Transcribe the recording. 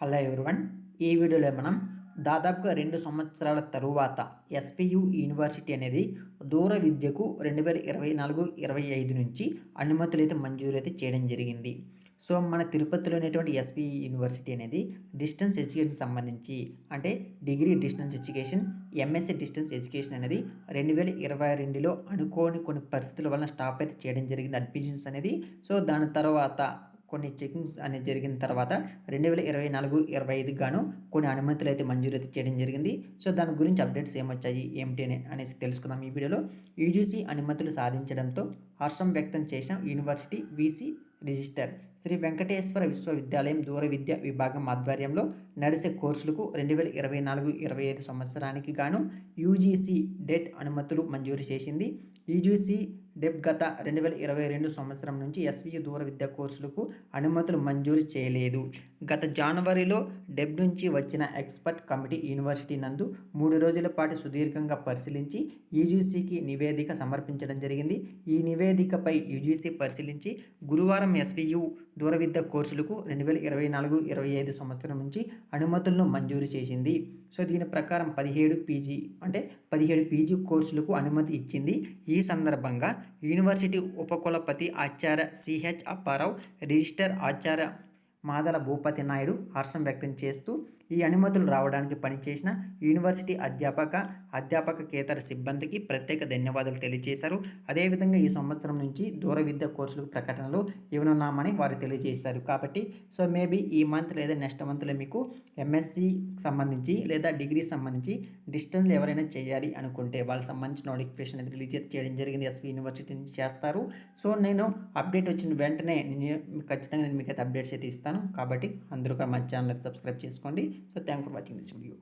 Hello everyone ఈ వీడియోలో మనం దాదాపుగా రెండు సంవత్సరాల తరువాత ఎస్పియు యూనివర్సిటీ అనేది దూర విద్యకు రెండు వేల ఇరవై నాలుగు ఇరవై ఐదు నుంచి అనుమతులు అయితే మంజూరు అయితే చేయడం జరిగింది. సో మన తిరుపతిలో ఉన్నటువంటి ఎస్పి యూనివర్సిటీ అనేది డిస్టెన్స్ ఎడ్యుకేషన్ సంబంధించి అంటే degree distance education MSc distance education అనేది రెండు వేల ఇరవై రెండులో అనుకోని కొన్ని పరిస్థితుల వలన స్టాప్ అయితే చేయడం జరిగింది. అడ్మిషన్స్ అనేది. సో దాని తర్వాత కొన్ని చెకింగ్స్ అనేది జరిగిన తర్వాత రెండు వేల ఇరవై నాలుగు ఇరవై ఐదుకి గాను కొన్ని అనుమతులు అయితే మంజూరు అయితే చేయడం జరిగింది. సో దాని గురించి అప్డేట్స్ ఏమొచ్చాయి ఏమిటి అని అనేసి తెలుసుకుందాం ఈ వీడియోలో. యూజీసీ అనుమతులు సాధించడంతో హర్షం వ్యక్తం చేసిన university BC register Sri Venkateswara విశ్వవిద్యాలయం దూర విద్య విభాగం ఆధ్వర్యంలో నడిసే కోర్సులకు రెండు వేల ఇరవై నాలుగు ఇరవై ఐదు సంవత్సరానికి గాను యూజీసీ డెట్ అనుమతులు మంజూరు చేసింది. యూజీసీ డెబ్ గత రెండు వేల ఇరవై రెండు సంవత్సరం నుంచి ఎస్వీయు దూర విద్యా కోర్సులకు అనుమతులు మంజూరు చేయలేదు. గత జనవరిలో డెబ్ నుంచి వచ్చిన ఎక్స్పర్ట్ కమిటీ యూనివర్సిటీ నందు మూడు రోజుల పాటు సుదీర్ఘంగా పరిశీలించి యూజీసీకి నివేదిక సమర్పించడం జరిగింది. ఈ నివేదికపై యూజీసీ పరిశీలించి గురువారం ఎస్వీయు దూర విద్య కోర్సులకు రెండు వేల ఇరవై నాలుగు ఇరవై ఐదు సంవత్సరం నుంచి అనుమతులను మంజూరు చేసింది. సో దీని ప్రకారం పదిహేడు పీజీ అంటే పదిహేడు పీజీ కోర్సులకు అనుమతి ఇచ్చింది. ఈ సందర్భంగా యూనివర్సిటీ ఉపకులపతి ఆచార్య సిహెచ్ అప్పారావు రిజిస్టర్ ఆచార్య మాదల భూపతి నాయుడు హర్షం వ్యక్తం చేస్తూ ఈ అనుమతులు రావడానికి పనిచేసిన యూనివర్సిటీ అధ్యాపక అధ్యాపకేతర సిబ్బందికి ప్రత్యేక ధన్యవాదాలు తెలియజేశారు. అదేవిధంగా ఈ సంవత్సరం నుంచి దూర విద్య కోర్సులకు ప్రకటనలు ఇవ్వనున్నామని వారు తెలియజేశారు. కాబట్టి సో మేబీ ఈ మంత్ లేదా నెక్స్ట్ మంత్లో మీకు ఎంఎస్సి సంబంధించి లేదా డిగ్రీ సంబంధించి డిస్టెన్స్లో ఎవరైనా చేయాలి అనుకుంటే వాళ్ళకి సంబంధించిన నోటిఫికేషన్ అనేది రిలీజ్ చేయడం జరిగింది. ఎస్వి యూనివర్సిటీ నుంచి చేస్తారు. సో నేను అప్డేట్ వచ్చిన వెంటనే నేను ఖచ్చితంగా నేను మీకు అయితే అప్డేట్స్ అయితే ఇస్తాను. కాబట్టి అందరూ కూడా మా ఛానల్ సబ్స్క్రైబ్ చేసుకోండి. സത്യാംഗ് ഫോർ വാച്ചിങ് ദിസ് വീഡിയോ